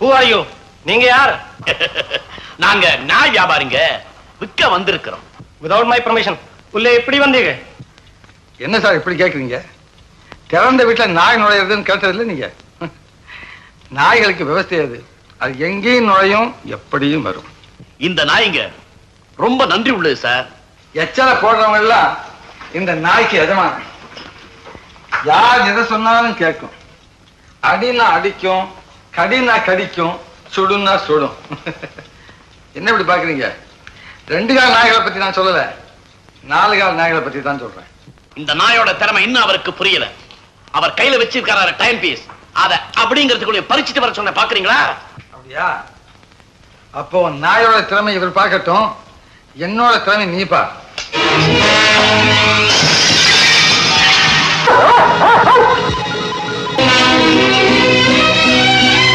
Who are you நீங்க யார்? நாங்க நாய் வியாபாரிங்க. விற்க வந்திருக்கிறோம். விதவுட் மை பர்மிஷன் உள்ளே எப்படி வந்தீங்க? என்ன சார் இப்படி கேட்குறீங்க திறந்த வீட்டில் நாய் நுழையிறதுன்னு கேட்டதில்ல நீங்க. நாய்களுக்கு விவசாய அது அது எங்கேயும் நுழையும் எப்படியும் வரும். இந்த நாய்ங்க ரொம்ப நன்றி உள்ளது சார். எச்சலை போடுறவங்க எல்லாம் இந்த நாய்க்கு எஜமான் யார் எதை சொன்னாலும் கேட்கும். அடினா அடிக்கும் கடினா கடிக்கும் சுடுன்னா சுடும். என்ன இப்படி பாக்குறீங்க ரெண்டு கால் நாய்களை பத்தி நான் சொல்லல. நாலு கால் நாய்களை பத்தி தான் சொல்றேன். இந்த நாயோட திறமை இன்னும் அவருக்கு புரியல. அவர் கையில வச்சிருக்காரு டைம் பீஸ் அத அப்படிங்கிறதுக்குள்ள பறிச்சுட்டு வர சொன்ன பாக்குறீங்களா அப்படியா? அப்போ நாயோட திறமை இவர் பார்க்கட்டும். என்னோட திறமை நீ பார்